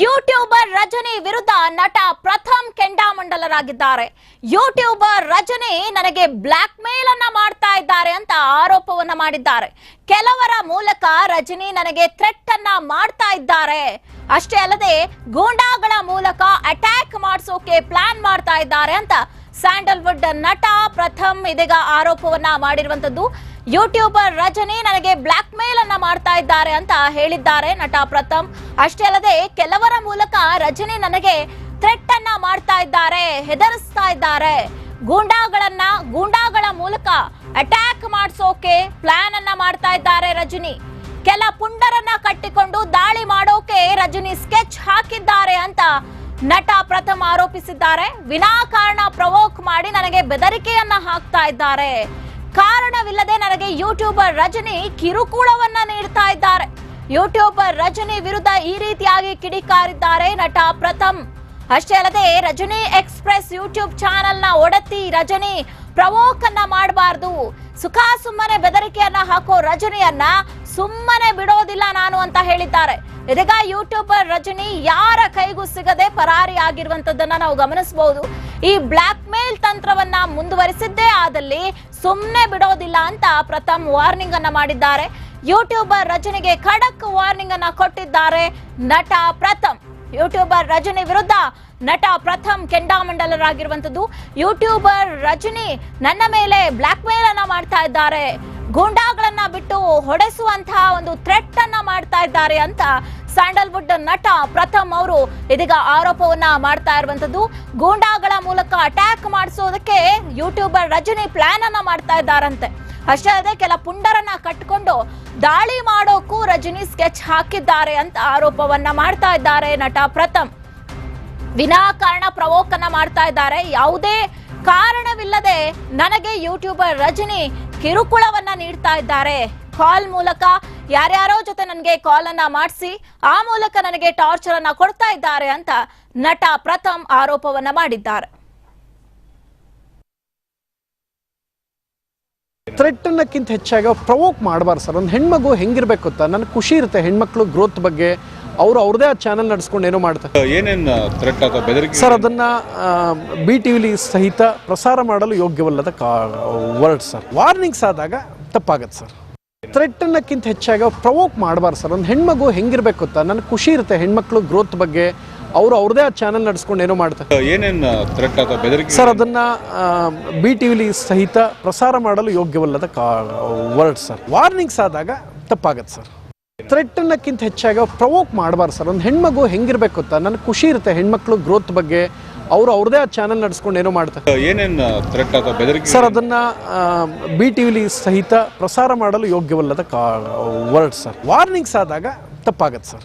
YouTuber Rajani ವಿರುದ್ಧ ನಟ ಪ್ರಥಮ್ ಕೆಂಡಾಮಂಡಲರಾಗಿದ್ದಾರೆ. YouTuber Rajani ನನಗೆ ಬ್ಲಾಕ್ ಮೇಲ್ ಅನ್ನ ಮಾಡ್ತಾ ಇದ್ದಾರೆ ಅಂತ ಆರೋಪವನ್ನ ಮಾಡಿದ್ದಾರೆ. ಕೆಲವರ ಮೂಲಕ ರಜನಿ ನನಗೆ ಥ್ರೆಟ್ ಅನ್ನ ಮಾಡ್ತಾ ಇದ್ದಾರೆ. ಅಷ್ಟೇ ಅಲ್ಲದೆ ಗೂಂಡಾಗಳ ಮೂಲಕ ಅಟ್ಯಾಕ್ ಮಾಡಿಸೋಕೆ ಪ್ಲಾನ್ ಮಾಡ್ತಾ ಇದ್ದಾರೆ ಅಂತ ಸ್ಯಾಂಡಲ್ವುಡ್ ನಟ ಪ್ರಥಮ್ ಇದೀಗ ಆರೋಪವನ್ನ ಮಾಡಿರುವಂತದ್ದು ಯೂಟ್ಯೂಬರ್ ರಜನಿ ನನಗೆ ಬ್ಲಾಕ್ ಮೇಲ್ ಅನ್ನ ಮಾಡ್ತಾ ಇದ್ದಾರೆ ಅಂತ ಹೇಳಿದ್ದಾರೆ ನಟ ಪ್ರಥಮ್. ಅಷ್ಟೇ ಅಲ್ಲದೆ ಕೆಲವರ ಮೂಲಕ ರಜನಿ ನನಗೆ ಥ್ರೆಟ್ ಅನ್ನ ಮಾಡ್ತಾ ಇದ್ದಾರೆ, ಹೆದರಿಸ್ತಾ ಇದ್ದಾರೆ. ಗೂಂಡಾಗಳನ್ನ, ಗೂಂಡಾಗಳ ಮೂಲಕ ಅಟ್ಯಾಕ್ ಮಾಡಿಸೋಕೆ ಪ್ಲಾನ್ ಅನ್ನ ಮಾಡ್ತಾ ಇದ್ದಾರೆ ರಜನಿ. ಕೆಲ ಪುಂಡರನ್ನ ಕಟ್ಟಿಕೊಂಡು ದಾಳಿ ಮಾಡೋಕೆ ರಜನಿ ಸ್ಕೆಚ್ ಹಾಕಿದ್ದಾರೆ ಅಂತ ನಟ ಪ್ರಥಮ್ ಆರೋಪಿಸಿದ್ದಾರೆ. ವಿನಾಕಾರಣ ಪ್ರವೋಕ್ ಮಾಡಿ ನನಗೆ ಬೆದರಿಕೆಯನ್ನ ಹಾಕ್ತಾ ಇದ್ದಾರೆ. ಕಾರಣವಿಲ್ಲದೆ ನನಗೆ ಯೂಟ್ಯೂಬರ್ ರಜನಿ ಕಿರುಕುಳವನ್ನ ನೀಡ್ತಾ ಇದ್ದಾರೆ. ಯೂಟ್ಯೂಬರ್ ರಜನಿ ವಿರುದ್ಧ ಈ ರೀತಿಯಾಗಿ ಕಿಡಿಕಾರಿದ್ದಾರೆ ನಟ ಪ್ರಥಮ್. ಅಷ್ಟೇ ಅಲ್ಲದೆ ರಜನಿ ಎಕ್ಸ್ಪ್ರೆಸ್ ಯೂಟ್ಯೂಬ್ ಚಾನೆಲ್ನ ಒಡತಿ ರಜನಿ ಪ್ರವೋಕ್ ಅನ್ನ ಮಾಡಬಾರ್ದು. ಸುಖ ಸುಮ್ಮನೆ ಬೆದರಿಕೆಯನ್ನ ಹಾಕೋ ರಜನಿಯನ್ನ ಸುಮ್ಮನೆ ಬಿಡೋದಿಲ್ಲ ನಾನು ಅಂತ ಹೇಳಿದ್ದಾರೆ. ಇದೀಗ ಯೂಟ್ಯೂಬರ್ ರಜನಿ ಯಾರ ಕೈಗೂ ಸಿಗದೆ ಪರಾರಿ ಆಗಿರುವಂತದ್ದನ್ನ ನಾವು ಗಮನಿಸಬಹುದು ಈ ಬ್ಲಾಕ್ ಮೇಲ್ ತಂತ್ರವನ್ನ ಮುಂದುವರಿಸಿದ್ದೇ ಆದಲ್ಲಿ ಸುಮ್ಮನೆ ಬಿಡೋದಿಲ್ಲ ಅಂತ ಪ್ರಥಮ್ ವಾರ್ನಿಂಗ್ ಅನ್ನ ಮಾಡಿದ್ದಾರೆ. ಯೂಟ್ಯೂಬರ್ ರಜನಿಗೆ ಖಡಕ್ ವಾರ್ನಿಂಗ್ ಅನ್ನ ಕೊಟ್ಟಿದ್ದಾರೆ ನಟ ಪ್ರಥಮ್. ಯೂಟ್ಯೂಬರ್ ರಜನಿ ವಿರುದ್ಧ ನಟ ಪ್ರಥಮ್ ಕೆಂಡಾಮಂಡಲರಾಗಿರುವಂತದ್ದು ಯೂಟ್ಯೂಬರ್ ರಜನಿ ನನ್ನ ಮೇಲೆ ಬ್ಲಾಕ್ ಮೇಲ್ ಅನ್ನ ಮಾಡ್ತಾ ಇದ್ದಾರೆ. ಗೂಂಡಾಗಳನ್ನ ಬಿಟ್ಟು ಹೊಡೆಸುವಂತಹ ಒಂದು ಥ್ರೆಟ್ ಅನ್ನ ಮಾಡ್ತಾ ಇದ್ದಾರೆ ಅಂತ ಸ್ಯಾಂಡಲ್ವುಡ್ ನಟ ಪ್ರಥಮ್ ಅವರು ಇದೀಗ ಆರೋಪವನ್ನ ಮಾಡ್ತಾ ಇರುವಂತದ್ದು. ಗೂಂಡಾಗಳ ಮೂಲಕ ಅಟ್ಯಾಕ್ ಮಾಡಿಸೋದಕ್ಕೆ ಯೂಟ್ಯೂಬರ್ ರಜನಿ ಪ್ಲಾನ್ ಅನ್ನ ಮಾಡ್ತಾ ಇದ್ದಾರಂತೆ. ಅಷ್ಟೇ ಅಲ್ಲದೆ ಕೆಲ ಪುಂಡರನ್ನ ಕಟ್ಕೊಂಡು ದಾಳಿ ಮಾಡೋಕ್ಕೂ ರಜನಿ ಸ್ಕೆಚ್ ಹಾಕಿದ್ದಾರೆ ಅಂತ ಆರೋಪವನ್ನ ಮಾಡ್ತಾ ಇದ್ದಾರೆ ನಟ ಪ್ರಥಮ್. ವಿನಾಕಾರಣ ಪ್ರವೋಕ್ ಅನ್ನ ಮಾಡ್ತಾ ಇದ್ದಾರೆ. ಯಾವುದೇ ಕಾರಣವಿಲ್ಲದೆ ನನಗೆ ಯೂಟ್ಯೂಬರ್ ರಜನಿ ಕಿರುಕುಳವನ್ನ ನೀಡ್ತಾ ಇದ್ದಾರೆ. ಕಾಲ್ ಮೂಲಕ ಯಾರ್ಯಾರೋ ಜೊತೆ ನನಗೆ ಕಾಲ್ ಅನ್ನ ಮಾಡಿಸಿ ಆ ಮೂಲಕ ನನಗೆ ಟಾರ್ಚರ್ ಅನ್ನ ಕೊಡ್ತಾ ಇದ್ದಾರೆ ಅಂತ ನಟ ಪ್ರಥಮ್ ಆರೋಪವನ್ನ ಮಾಡಿದ್ದಾರೆ. ಥ್ರೆಟ್ ಅನ್ನಕ್ಕಿಂತ ಹೆಚ್ಚಾಗಿ ಅವ್ರು ಪ್ರವೋಕ್ ಮಾಡಬಾರ್ದು ಸರ್. ಒಂದು ಹೆಣ್ಮಗು ಹೆಂಗಿರ್ಬೇಕು ಅಂತ ನನಗೆ ಖುಷಿ ಇರುತ್ತೆ ಹೆಣ್ಮಕ್ಳು ಗ್ರೋತ್ ಬಗ್ಗೆ. ಅವರು ಅವ್ರದೇ ಆ ಚಾನಲ್ ನಡೆಸ್ಕೊಂಡು ಏನೋ ಮಾಡ್ತಾರೆ ಏನೇನು ಥ್ರೆಟ್ ಅಥವಾ ಬೆದರಿಕೆ? ಸರ್ ಅದನ್ನ ಬಿ ಟಿ ವಿಲಿ ಸಹಿತ ಪ್ರಸಾರ ಮಾಡಲು ಯೋಗ್ಯವಲ್ಲದ ವರ್ಡ್ ಸರ್. ವಾರ್ನಿಂಗ್ಸ್ ಆದಾಗ ತಪ್ಪಾಗತ್ತೆ ಸರ್. ಥ್ರೆಟ್ ಅನ್ನಕ್ಕಿಂತ ಹೆಚ್ಚಾಗಿ ಅವ್ರು ಪ್ರವೋಕ್ ಮಾಡಬಾರ್ದು ಸರ್. ಒಂದು ಹೆಣ್ಮಗು ಹೆಂಗಿರ್ಬೇಕು ಅಂತ. ನನಗೆ ಖುಷಿ ಇರುತ್ತೆ ಹೆಣ್ಮಕ್ಳು ಗ್ರೋತ್ ಬಗ್ಗೆ. ಅವರು ಅವ್ರದೇ ಆ ಚಾನಲ್ ನಡೆಸ್ಕೊಂಡು ಏನೋ ಮಾಡ್ತಾರೆ. ಏನೇನು ಥ್ರೆಟ್ ಅಥವಾ ಬೆದರಿಕೆ ಸರ್ ಅದನ್ನ ಬಿ ಟಿ ವಿಲಿ ಸಹಿತ ಪ್ರಸಾರ ಮಾಡಲು ಯೋಗ್ಯವಲ್ಲದ ವರ್ಡ್ ಸರ್. ವಾರ್ನಿಂಗ್ಸ್ ಆದಾಗ ತಪ್ಪಾಗತ್ತೆ ಸರ್. ಥ್ರೆಟ್ ಅನ್ನಕ್ಕಿಂತ ಹೆಚ್ಚಾಗಿ ಅವ್ರು ಪ್ರವೋಕ್ ಮಾಡಬಾರ್ದು ಸರ್. ಒಂದು ಹೆಣ್ಮಗು ಹೆಂಗಿರ್ಬೇಕು ಅಂತ. ನನಗೆ ಖುಷಿ ಇರುತ್ತೆ ಹೆಣ್ಮಕ್ಳು ಗ್ರೋತ್ ಬಗ್ಗೆ. ಅವರು ಅವ್ರದೇ ಆ ಚಾನಲ್ ನಡೆಸ್ಕೊಂಡು ಏನೋ ಮಾಡ್ತಾರೆ. ಏನೇನ್ ಬೆದರಿಕೆ ಸರ್ ಅದನ್ನ ಬಿ ಟಿ ವಿಲಿ ಸಹಿತ ಪ್ರಸಾರ ಮಾಡಲು ಯೋಗ್ಯವಲ್ಲದ ವರ್ಡ್ ಸರ್ ವಾರ್ನಿಂಗ್ಸ್ ಆದಾಗ ತಪ್ಪಾಗತ್ತೆ ಸರ್